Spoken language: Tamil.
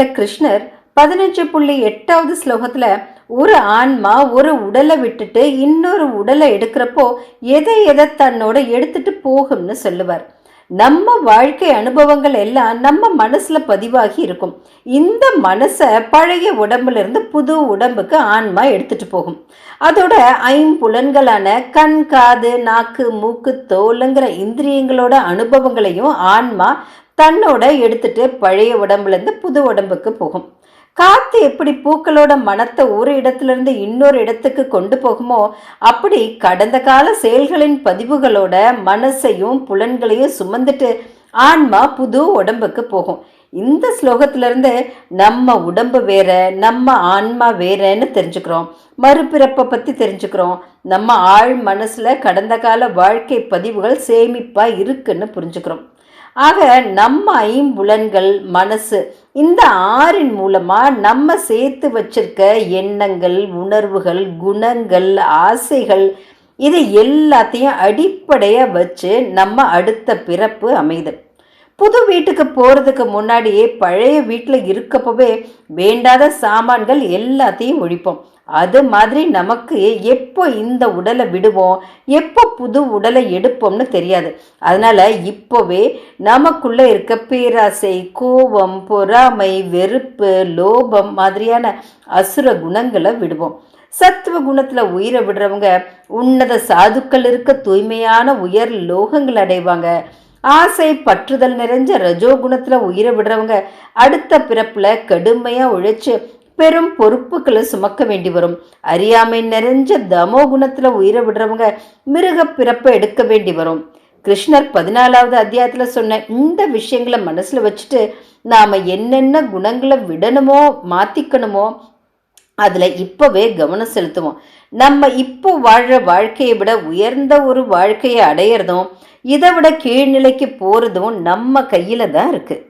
கீதையில கிருஷ்ணர் பதினஞ்சு புள்ளி எட்டாவது ஸ்லோகத்துல ஒரு ஆன்மா ஒரு உடலை விட்டுட்டு இன்னொரு உடலை எடுக்கிறப்போ எதை எதை தன்னோட எடுத்துட்டு போகும்னு சொல்லுவார். நம்ம வாழ்க்கை அனுபவங்கள் எல்லாம் நம்ம மனசுல பதிவாகி இருக்கும். இந்த மனசை பழைய உடம்புல இருந்து புது உடம்புக்கு ஆன்மா எடுத்துட்டு போகும். அதோட ஐம்புலன்களான கண் காது நாக்கு மூக்கு தோலுங்கிற இந்திரியங்களோட அனுபவங்களையும் ஆன்மா தன்னோட எடுத்துட்டு பழைய உடம்புலேருந்து புது உடம்புக்கு போகும். காத்து எப்படி பூக்களோட மனத்தை ஒரு இடத்துலேருந்து இன்னொரு இடத்துக்கு கொண்டு போகுமோ அப்படி கடந்த கால செயல்களின் பதிவுகளோட மனசையும் புலன்களையும் சுமந்துட்டு ஆன்மா புது உடம்புக்கு போகும். இந்த ஸ்லோகத்திலிருந்து நம்ம உடம்பு வேற நம்ம ஆன்மா வேறன்னு தெரிஞ்சுக்கிறோம். மறுபிறப்பை பற்றி தெரிஞ்சுக்கிறோம். நம்ம ஆழ் மனசில் கடந்த கால வாழ்க்கை பதிவுகள் சேமிப்பாக இருக்குன்னு புரிஞ்சுக்கிறோம். ஆக நம்ம ஐம்புலன்கள் மனசு இந்த ஆறின் மூலமா நம்ம சேர்த்து வச்சிருக்க எண்ணங்கள் உணர்வுகள் குணங்கள் ஆசைகள் இது எல்லாத்தையும் அடிப்படையாக வச்சு நம்ம அடுத்த பிறப்பு அமைது. புது வீட்டுக்கு போகிறதுக்கு முன்னாடியே பழைய வீட்டில் இருக்கப்பவே வேண்டாத சாமான்கள் எல்லாத்தையும் ஒழிப்போம். அது மாதிரி நமக்கு எப்போ இந்த உடலை விடுவோம் எப்போ புது உடலை எடுப்போம்னு தெரியாது. அதனால் இப்போவே நமக்குள்ளே இருக்க பேராசை கோபம் பொறாமை வெறுப்பு லோபம் மாதிரியான அசுர குணங்களை விடுவோம். சத்துவ குணத்தில் உயிரை விடுறவங்க உன்னத சாதுக்கள் இருக்க தூய்மையான உயர் லோகங்கள் அடைவாங்க. ஆசை பற்றுதல் நிறைஞ்ச ரஜோ குணத்தில் உயிரை விடுறவங்க அடுத்த பிறப்பில் கடுமையாக உழைச்சி பெரும் பொறுப்புகளை சுமக்க வேண்டி வரும். அறியாமை நிறைஞ்ச தமோ குணத்தில் உயிரை விடுறவங்க மிருக பிறப்பை எடுக்க வேண்டி வரும். கிருஷ்ணர் பதினாலாவது அத்தியாயத்தில் சொன்ன இந்த விஷயங்களை மனசில் வச்சுட்டு நாம் என்னென்ன குணங்களை விடணுமோ மாற்றிக்கணுமோ அதில் இப்போவே கவனம் செலுத்துவோம். நம்ம இப்போ வாழ்கிற வாழ்க்கையை விட உயர்ந்த ஒரு வாழ்க்கையை அடையிறதும் இதை விட கீழ்நிலைக்கு போகிறதும் நம்ம கையில் தான் இருக்குது